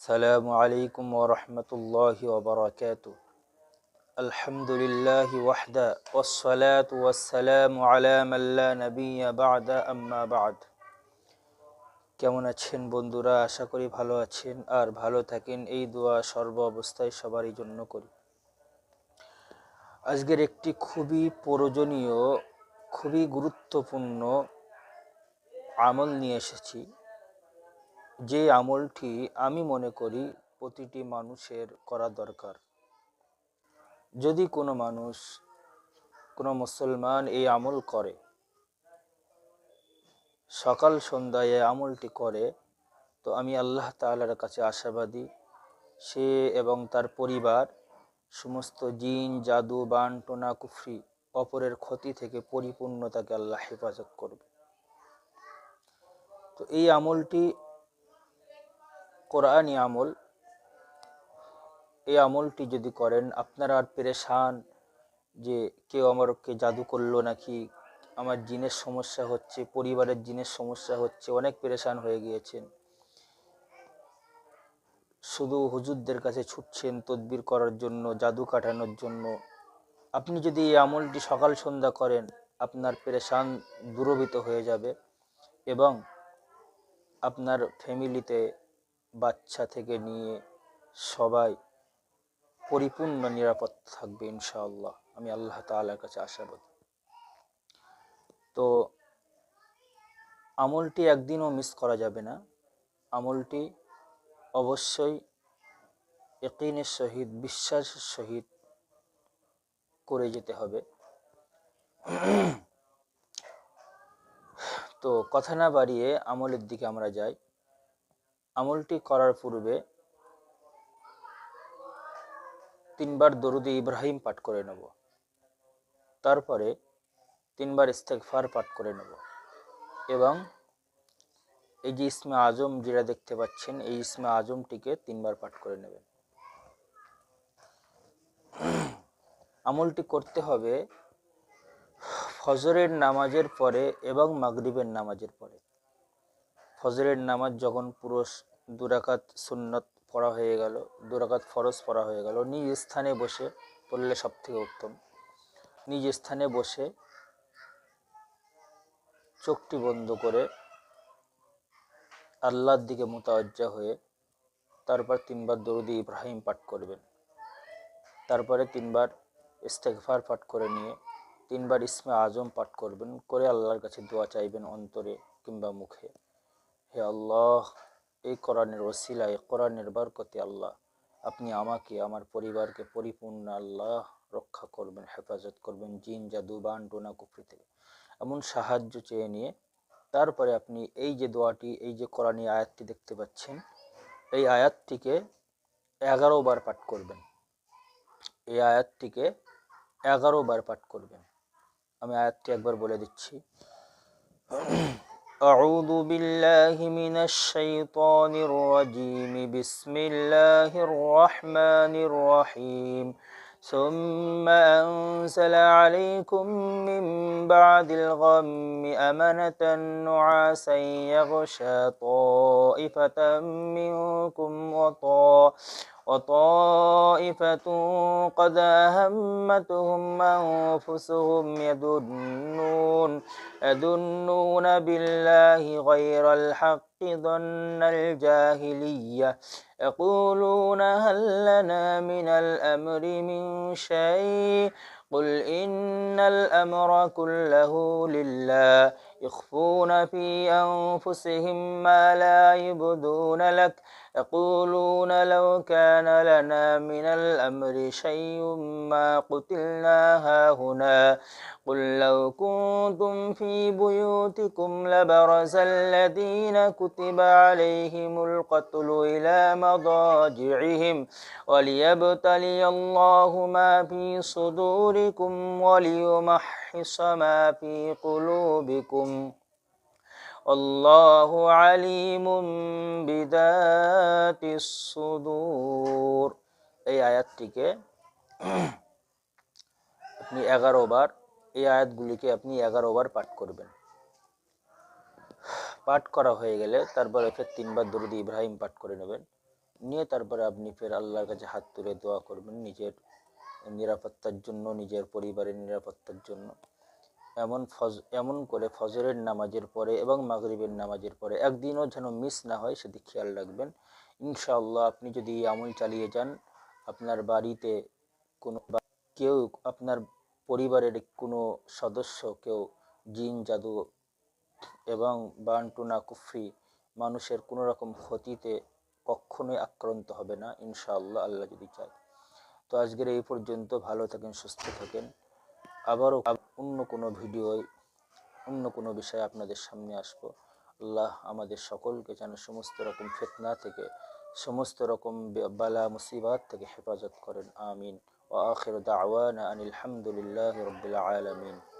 السلام عليكم ورحمة الله وبركاته الحمد لله وحده والصلاة والسلام على من لا نبي بعد أما بعد কেমন আছেন বন্ধুরা আশা করি ভালো আছেন আর ভালো থাকেন এই দোয়া সর্ব অবস্থায় সবারই জন্য করি আজকের একটি খুবই প্রয়োজনীয় খুবই গুরুত্বপূর্ণ আমল নিয়ে এসেছি যে আমলটি আমি মনে করি প্রতিটি মানুষের করা দরকার। যদি কোনো মানুষ, কোনো মুসলমান এই আমল করে, সকাল সন্ধ্যায় এই আমলটি করে, তো আমি আল্লাহ তাআলার কাছে আশাবাদী। সে এবং তার পরিবার, সমস্ত জিন, জাদু, বান, টোনা, কুফরি, অপরের ক্ষতি থেকে পরিপূর্ণ তাকে আল্লাহ হেফাজত করবে। তো এই আমলটি কোরআনী আমল, এই আমলটি যদি করেন, আপনারা আর পেরেশান যে কেউ আমারকে জাদু করল নাকি, আমার জিনের সমস্যা হচ্ছে, পরিবারের জিনের সমস্যা হচ্ছে, অনেক পেরেশান হয়ে গিয়েছেন। শুধু হুজুরদের কাছে ছুটছেন তদবির করার জন্য, জাদু কাটানোর জন্য। আপনি যদি এই আমলটি সকাল সন্ধ্যা করেন, আপনার পেরেশান দূরভীত হয়ে যাবে এবং আপনার ফ্যামিলিতে বাচ্চা থেকে নিয়ে সবাই পরিপূর্ণ নিরাপদ থাকবে ইনশাআল্লাহ। আমি আল্লাহ তাআলার কাছে আশাবাদী। তো আমলটি একদিনও মিস করা যাবে না। আমলটি অবশ্যই একিনের সহিত, বিশ্বাসের সহিত করে যেতে হবে। তো কথা না বাড়িয়ে আমলের দিকে আমরা যাই। আমলটি করার পূর্বে তিনবার দরুদে ইব্রাহিম পাঠ করে নেব। তারপরে তিনবার ইস্তেকফার পাঠ করে নেব। এবং এই যে ইসমে আজম যেটা দেখতে পাচ্ছেন, এই ইসমে আজমটিকে তিনবার পাঠ করে নেবেন। আমলটি করতে হবে ফজরের নামাজের পরে এবং মাগরিবের নামাজের পরে। ফজরের নামাজ যখন পুরো দুরাকাত সুন্নত পড়া হয়ে গেল দুরাকাত ফরজ পড়া হয়ে গেল, নিজ স্থানে বসে পড়লে সব থেকে উত্তম। নিজ স্থানে বসে চোখটি বন্ধ করে আল্লাহর দিকে মোতাবজ্জা হয়ে তারপর তিনবার দরুদি ইব্রাহিম পাঠ করবেন। তারপরে তিনবার ইস্তেকফার পাঠ করে নিয়ে তিনবার ইসমে আজম পাঠ করবেন, করে আল্লাহর কাছে দোয়া চাইবেন অন্তরে কিংবা মুখে। হে আল্লাহ, এই কোরআনের ওসিলায় কোরআনের বরকতে আল্লাহ, আপনি আমাকে, আমার পরিবারকে পরিপূর্ণ আল্লাহ রক্ষা করবেন, হেফাজত করবেন, জিন, জাদু, বান, টোনা, কুফরি থেকে। এমন সাহায্য চেয়ে নিয়ে তারপরে আপনি এই যে দোয়াটি, এই যে কোরআনী আয়াতটি দেখতে পাচ্ছেন, এই আয়াতটিকে এগারো বার পাঠ করবেন। এই আয়াতটিকে এগারো বার পাঠ করবেন। আমি আয়াতটি একবার বলে দিচ্ছি। أعوذ بالله من الشيطان الرجيم. بسم الله الرحمن الرحيم. ثم أنزل عليكم من بعد الغم أمنة نعاسا يغشى طائفة منكم وطائفة وطائفة قد أهمتهم أنفسهم يدنون يدنون بالله غير الحق ظن الجاهلية. يقولون هل لنا من الأمر من شيء؟ قل إن الأمر كله لله. يخفون في أنفسهم ما لا يبدون لك. يقولون لو كان لنا من الأمر شيء ما قتلنا هاهنا. قل لو كنتم في بيوتكم لبرز الذين كتب عليهم القتل إلى مضاجعهم وليبتلي الله ما في صدوركم وليمحص ما في قلوبكم والله عليم بذات الصدور এই আয়াতটিকে আপনি এগারো বার এই আয়াতগুলিকে আপনি এগারো বার পাঠ করবেন পাঠ করা হয়ে গেলে তারপরে ফের তিনবার দরুদ ইব্রাহিম পাঠ করে নেবেন। নিয়ে তারপরে আপনি ফের আল্লাহর কাছে হাত তুলে দোয়া করবেন নিজের নিরাপত্তার জন্য, নিজের পরিবারের নিরাপত্তার জন্য। এমন ফজ, এমন করে ফজরের নামাজের পরে এবং মাগরিবের নামাজের পরে একদিনও যেন মিস না হয় সেদিক খেয়াল রাখবেন। ইনশাআল্লাহ আপনি যদি আমল চালিয়ে যান, আপনার বাড়িতে কোনো কেউ আপনার পরিবারের কোনো সদস্য, কেউ জিন, জাদু এবং বানটুনা কুফরি মানুষের কোনো রকম ক্ষতিতে কখনোই আক্রান্ত হবে না, ইনশাআল্লাহ আল্লাহ যদি চায়। তো আজকের এই পর্যন্ত, ভালো থাকেন, সুস্থ থাকেন। আবারও অন্য কোনো ভিডিওয়, অন্য কোনো বিষয়ে আপনাদের সামনে আসব। আল্লাহ আমাদের সকলকে যেন সমস্ত রকম ফিতনা থেকে, সমস্ত রকম বালা, মুসিবাত থেকে হেফাজত করেন। আমিন। ও আখির দাওয়ানা আনিল হামদুলিল্লাহ আলমিন।